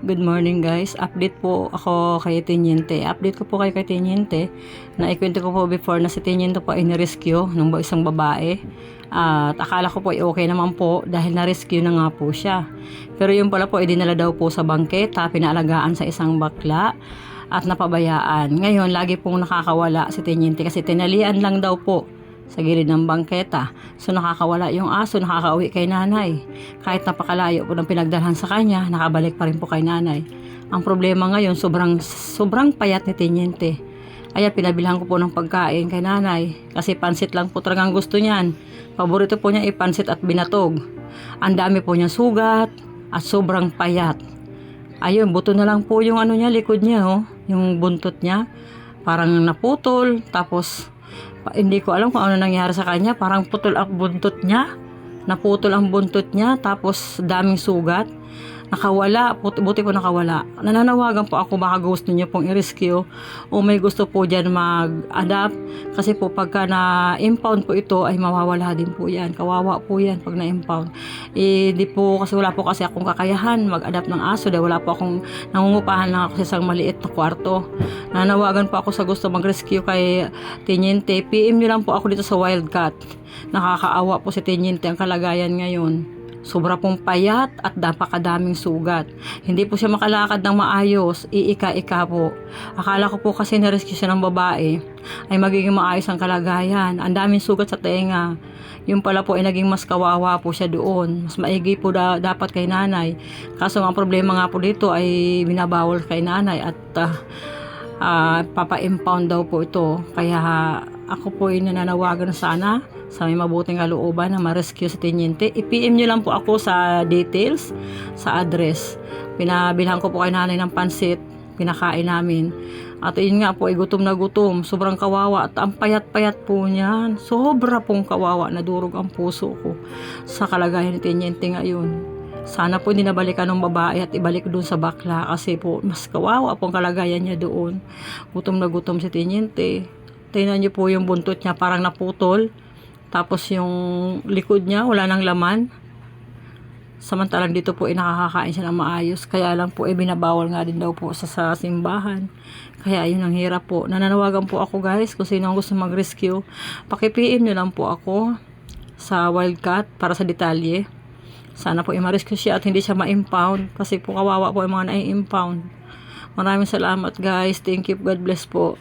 Good morning guys. Update po ako kay Teniente. Update ko po kay kay Teniente na ikwento ko po before na si Teniente po ay nirescue ng isang babae. At akala ko po ay okay naman po dahil na-rescue na nga po siya. Pero yung pala po ay dinala daw po sa bangketa, pinaalagaan sa isang bakla at napabayaan. Ngayon, lagi pong nakakawala si Teniente kasi tinalian lang daw po sa gilid ng bangketa. So nakakawala yung aso, nakakauwi kay nanay. Kahit napakalayo po ng pinagdalhan sa kanya, nakabalik pa rin po kay nanay. Ang problema ngayon, sobrang, sobrang payat ni Teniente. Kaya pinabilhan ko po ng pagkain kay nanay. Kasi pansit lang po talagang gusto niyan. Paborito po niya ipansit at binatog. Ang dami po niya sugat at sobrang payat. Ayun, buto na lang po yung ano niya, likod niya, oh. Yung buntot niya. Parang naputol. Tapos, hindi ko alam kung ano nangyari sa kanya. Parang putol ang buntot niya. Naputol ang buntot niya. Tapos, daming sugat. Nakawala. Buti, po nakawala. Nananawagan po ako baka gusto niyo pong i-rescue o may gusto po dyan mag-adapt. Kasi po pagka na-impound po ito ay mawawala din po yan. Kawawa po yan pag na-impound. Eh, di po kasi wala po kasi akong kakayahan mag-adapt ng aso dahil wala po akong nangungupahan lang ako sa isang maliit na kwarto. Nanawagan po ako sa gusto mag-rescue kay Teniente. PM nyo lang po ako dito sa Wildcat. Nakakaawa po si Teniente ang kalagayan ngayon. Sobra pong payat at napakadaming sugat. Hindi po siya makalakad ng maayos, iika-ika po. Akala ko po kasi na-rescue siya ng babae ay magiging maayos ang kalagayan. Ang daming sugat sa tenga. Yung pala po ay naging mas kawawa po siya doon. Mas maigi po da- dapat kay nanay. Kaso ang problema nga po dito ay binabawal kay nanay at ah, ah, papa-impound daw po ito. Kaya ako po ay nananawagan sana sa may mabuting kalooban na ma-rescue sa teniente. I-PM nyo lang po ako sa details, sa address. Pinabilhan ko po kay nanay ng pansit, pinakain namin. At yun nga po, ay gutom na gutom. Sobrang kawawa at ang payat-payat po niyan. Sobra pong kawawa na durog ang puso ko sa kalagayan ni Teniente ngayon. Sana po hindi nabalikan ng babae at ibalik doon sa bakla kasi po mas kawawa po ang kalagayan niya doon. Gutom na gutom si Teniente. Tingnan niyo po yung buntot niya parang naputol. Tapos yung likod niya wala nang laman. Samantalang dito po ay nakakakain siya ng maayos. Kaya lang po ay binabawal nga din daw po sa, sa simbahan. Kaya yun ang hirap po. Nananawagan po ako guys kung sino ang gusto mag-rescue. Paki-PM nyo lang po ako sa Wildcat para sa detalye. Sana po i-rescue siya at hindi siya ma-impound kasi po kawawa po yung mga na-impound. Maraming salamat guys. Thank you. God bless po.